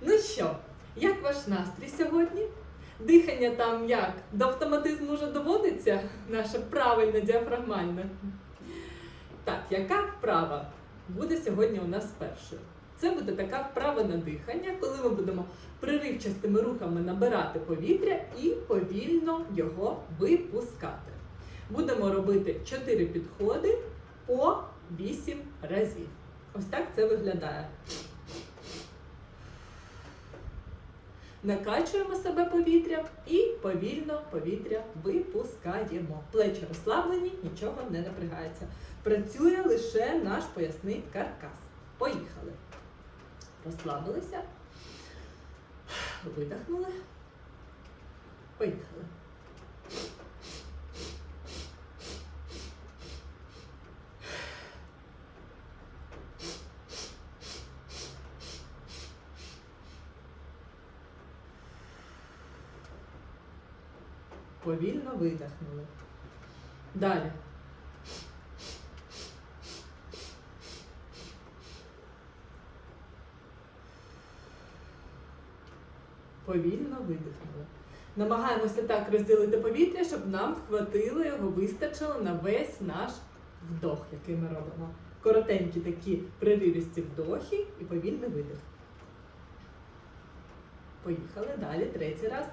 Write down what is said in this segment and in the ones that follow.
Ну що, як ваш настрій сьогодні? Дихання там як? До автоматизму вже доводиться? Наше правильне діафрагмальне. Так, яка вправа буде сьогодні у нас першою? Це буде така вправа на дихання, коли ми будемо приривчастими рухами набирати повітря і повільно його випускати. Будемо робити 4 підходи по 8 разів. Ось так це виглядає. Накачуємо себе повітрям і повільно повітря випускаємо. Плечі розслаблені, нічого не напрягається. Працює лише наш поясний каркас. Поїхали. Розслабилися. Видихнули. Поїхали. Повільно видихнули. Далі. Повільно видихнули. Намагаємося так розділити повітря, щоб нам хватило його, вистачило на весь наш вдох, який ми робимо. Коротенькі такі приривісті вдохи і повільний видих. Поїхали далі, третій раз.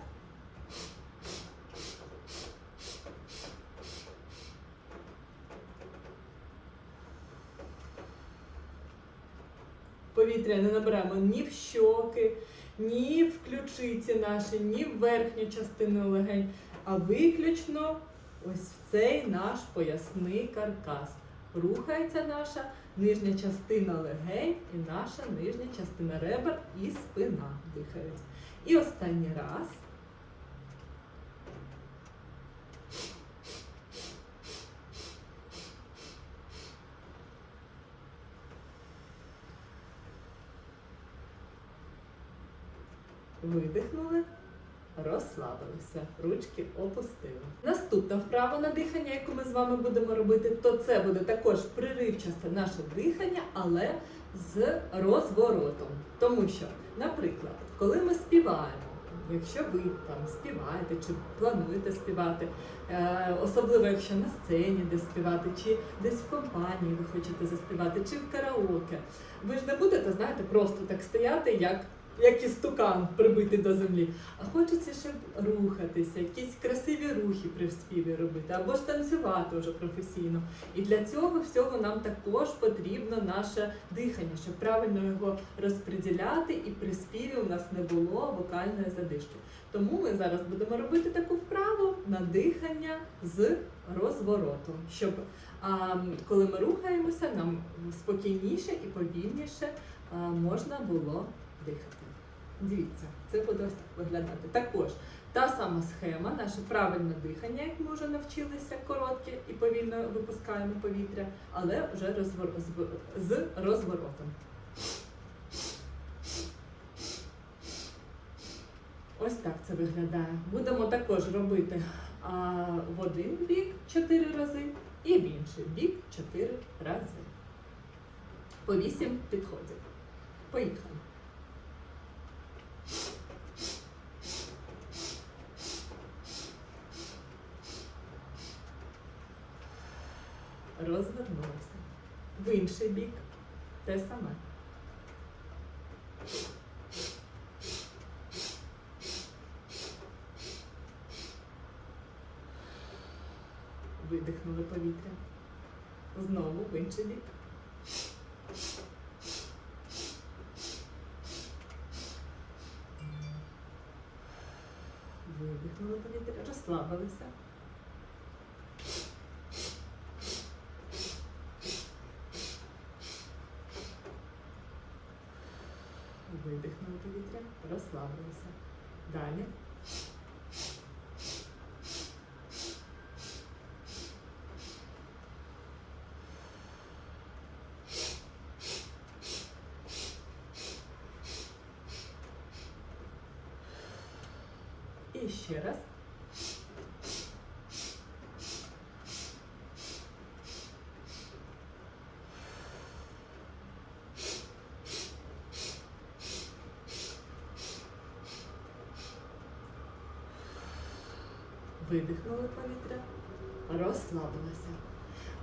Повітря не наберемо ні в щоки, ні в ключиці наші, ні в верхню частину легень, а виключно ось в цей наш поясний каркас. Рухається наша нижня частина легень і наша нижня частина ребер і спина дихають. І останній раз. Видихнули, розслабилися, ручки опустили. Наступна вправа на дихання, яку ми з вами будемо робити, то це буде також приривчасте наше дихання, але з розворотом. Тому що, наприклад, коли ми співаємо, якщо ви там співаєте чи плануєте співати, е, особливо якщо на сцені десь співати, чи десь в компанії ви хочете заспівати, чи в караоке, ви ж не будете, знаєте, просто так стояти, як як істукан прибитий до землі. А хочеться, щоб рухатися, якісь красиві рухи при співі робити, або ж танцювати вже професійно. І для цього всього нам також потрібно наше дихання, щоб правильно його розподіляти і при співі у нас не було вокальної задишки. Тому ми зараз будемо робити таку вправу на дихання з розворотом, щоб а, коли ми рухаємося, нам спокійніше і повільніше а, можна було дихати. Дивіться, це буде виглядати. Також та сама схема, наше правильне дихання, як ми вже навчилися, коротке і повільно випускаємо повітря, але вже розвор... з розворотом. Ось так це виглядає. Будемо також робити а, в один бік 4 рази і в інший бік 4 рази. По 8 підходів. Поїхали. Розвернулися. В інший бік те саме. Видихнули повітря. Знову в інший бік. Розслабилися. Далі. І ще раз. Видихнули повітря, розслабилися.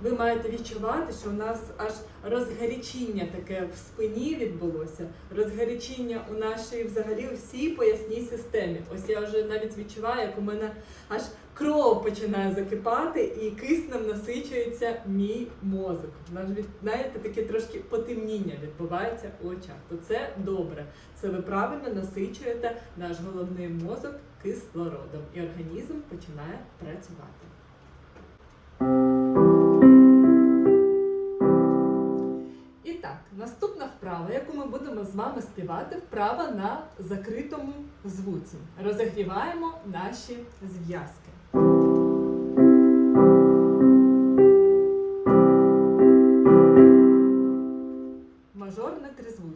Ви маєте відчувати, що у нас аж розгарячіння таке в спині відбулося, розгарячіння у нашій взагалі всій поясній системі. Ось я вже навіть відчуваю, як у мене аж кров починає закипати і киснем насичується мій мозок. Навіть знаєте, таке трошки потемніння відбувається у очах. То це добре. Це ви правильно насичуєте наш головний мозок кислородом, і організм починає працювати. І так, наступна вправа, яку ми будемо з вами співати, вправа на закритому звуці. Розігріваємо наші зв'язки.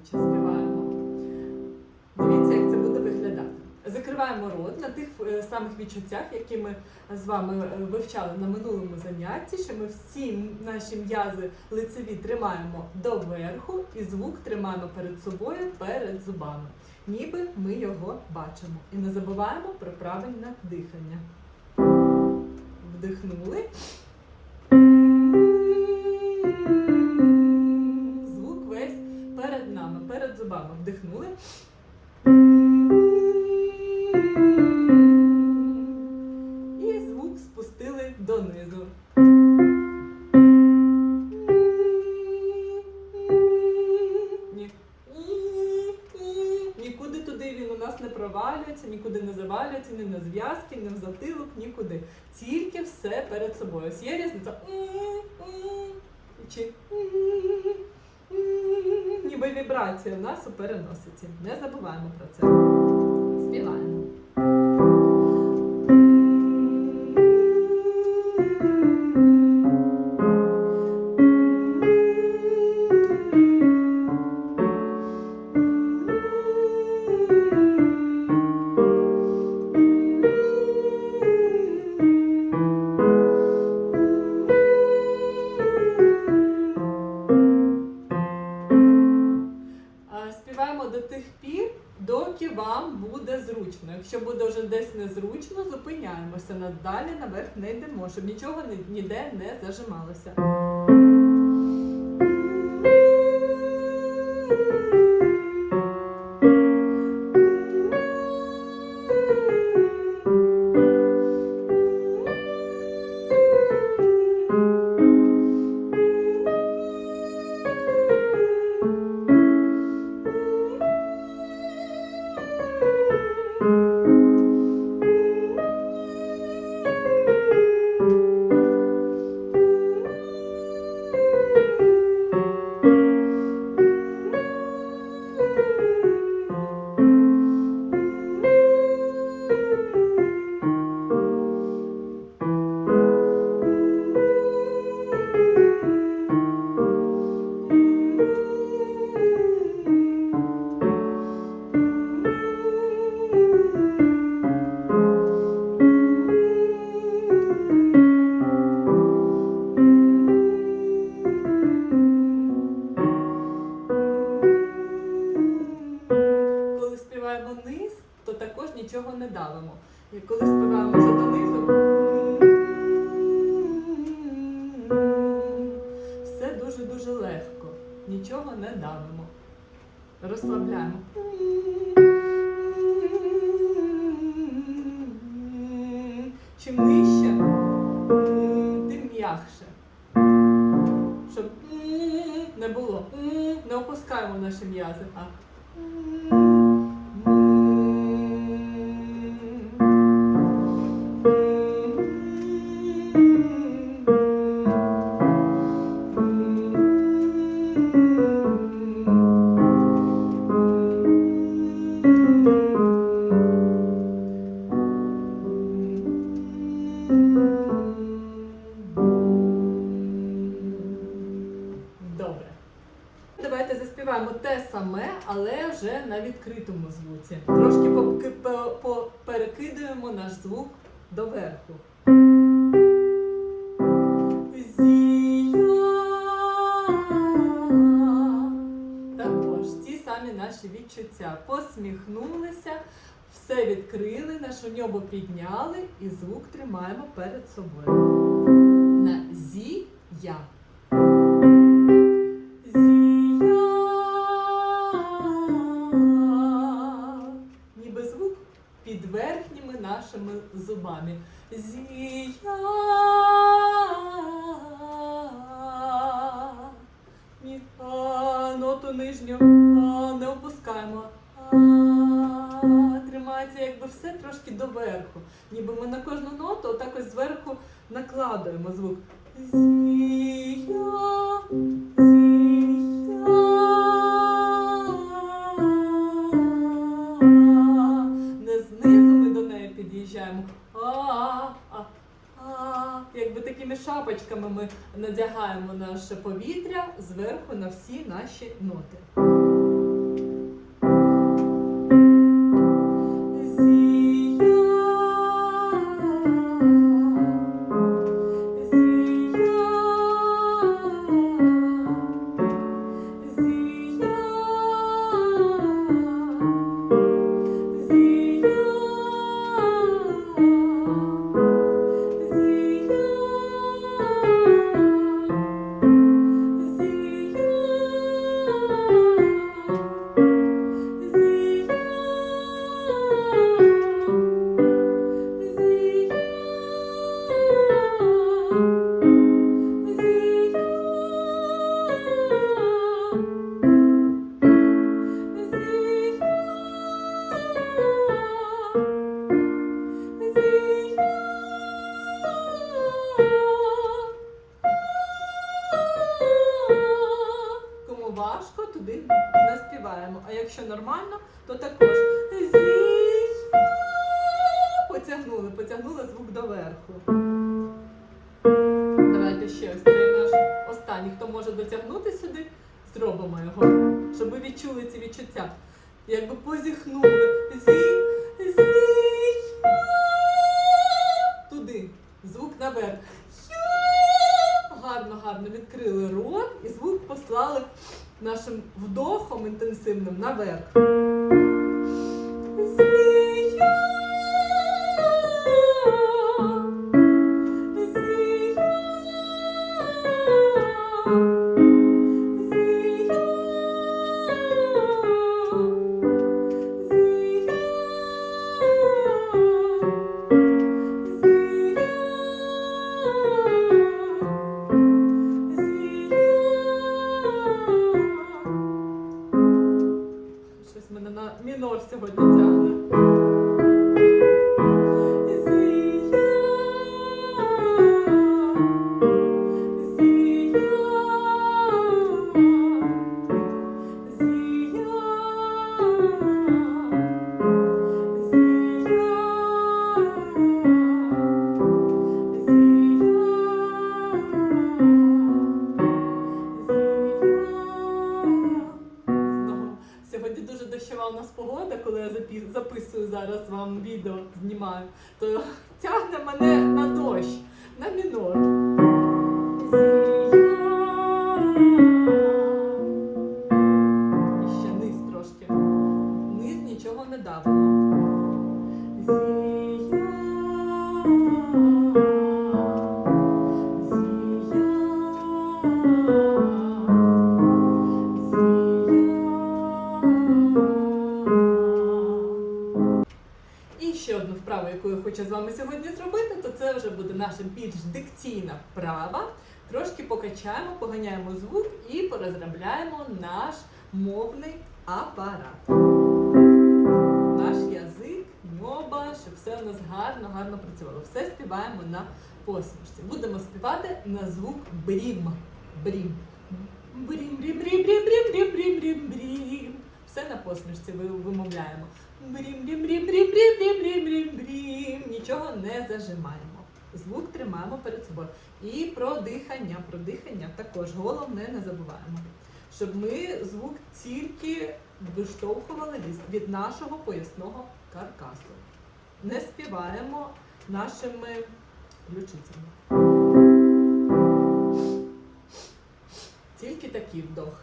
Співаємо. Дивіться, як це буде виглядати. Закриваємо рот на тих е, самих відчуттях, які ми з вами е, вивчали на минулому занятті, що ми всі наші м'язи лицеві тримаємо доверху і звук тримаємо перед собою, перед зубами. Ніби ми його бачимо. І не забуваємо про правильне дихання. Вдихнули. Вдихнули. І звук спустили донизу. Ні. Нікуди туди він у нас не провалюється, нікуди не завалюється, ні на зв'язки, ні в затилок, нікуди. Тільки все перед собою. Ось є різниця. Чи ніби вібрація в нас у переносиці. Не забуваємо про це. Зупиняємося. Надалі наверх не йдемо, щоб нічого ніде не зажималося. Співаємо низ, то також нічого не давимо. І коли співаємо вже донизу, все дуже-дуже легко. Нічого не давимо. Розслабляємо. Чим нижче, тим м'якше. Щоб не було. Не опускаємо наші м'язи. а Все відкрили, наше небо підняли і звук тримаємо перед собою. На зі я. Ніби звук під верхніми нашими зубами. Зія. Ні, а, ноту нижню а, тримається якби все трошки доверху. Ніби ми на кожну ноту отак ось зверху накладуємо звук. Зія, зія. Не знизу ми до неї під'їжджаємо. Якби такими шапочками ми надягаємо наше повітря зверху на всі наші ноти. Потягнули звук доверху. Давайте ще ось цей наш останній. Хто може дотягнути сюди, зробимо його, щоб ви відчули ці відчуття. Якби позіхнули. Зі, зі, туди. Звук наверх. Гарно, гарно відкрили рот і звук послали нашим вдохом інтенсивним наверх. З вами сьогодні зробити, то це вже буде наша більш дикційна вправа. Трошки покачаємо, поганяємо звук і порозробляємо наш мовний апарат. Наш язик, ньоба, щоб все у нас гарно, гарно працювало. Все співаємо на посмішці. Будемо співати на звук брім. Брім. Брім, брім, брім, брім, брім, брім, брім, брім, брім. Все на посмішці вимовляємо. Брім, брім, брім, брім, брім, брім, брім, брім, брім. Нічого не зажимаємо. Звук тримаємо перед собою. І про дихання. Про дихання також головне не забуваємо. Щоб ми звук тільки виштовхували від- нашого поясного каркасу. Не співаємо нашими ключицями. Тільки такий вдох.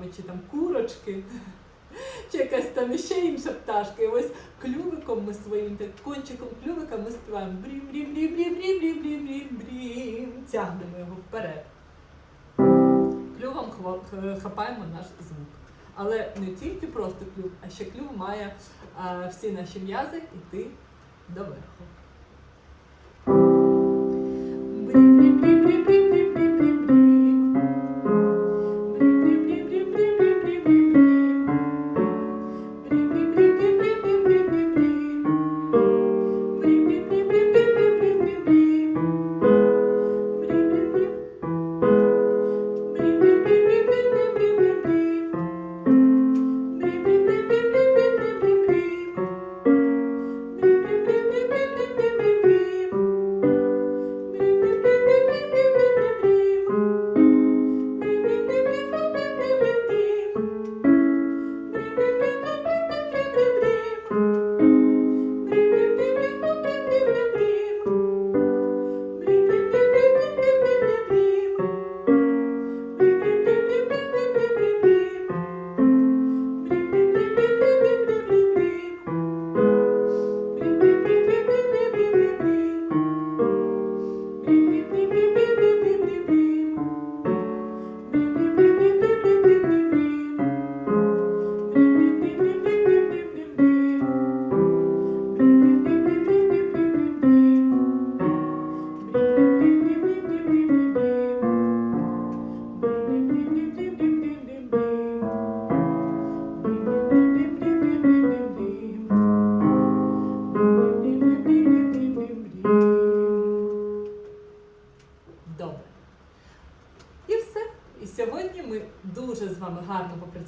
Всі чи там курочки, чи якась там ще інша пташка. І ось клювиком ми своїм так, кончиком клювика ми співаємо брім брім брім брім брім брім брім брім брім Тягнемо його вперед. Клювом хапаємо наш звук. Але не тільки просто клюв, а ще клюв має а, всі наші м'язи йти доверху. Добре.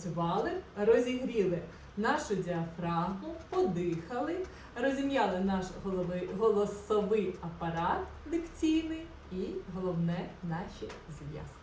Попрацювали, розігріли нашу діафрагму, подихали, розім'яли наш голови, голосовий апарат дикційний і головне наші зв'язки.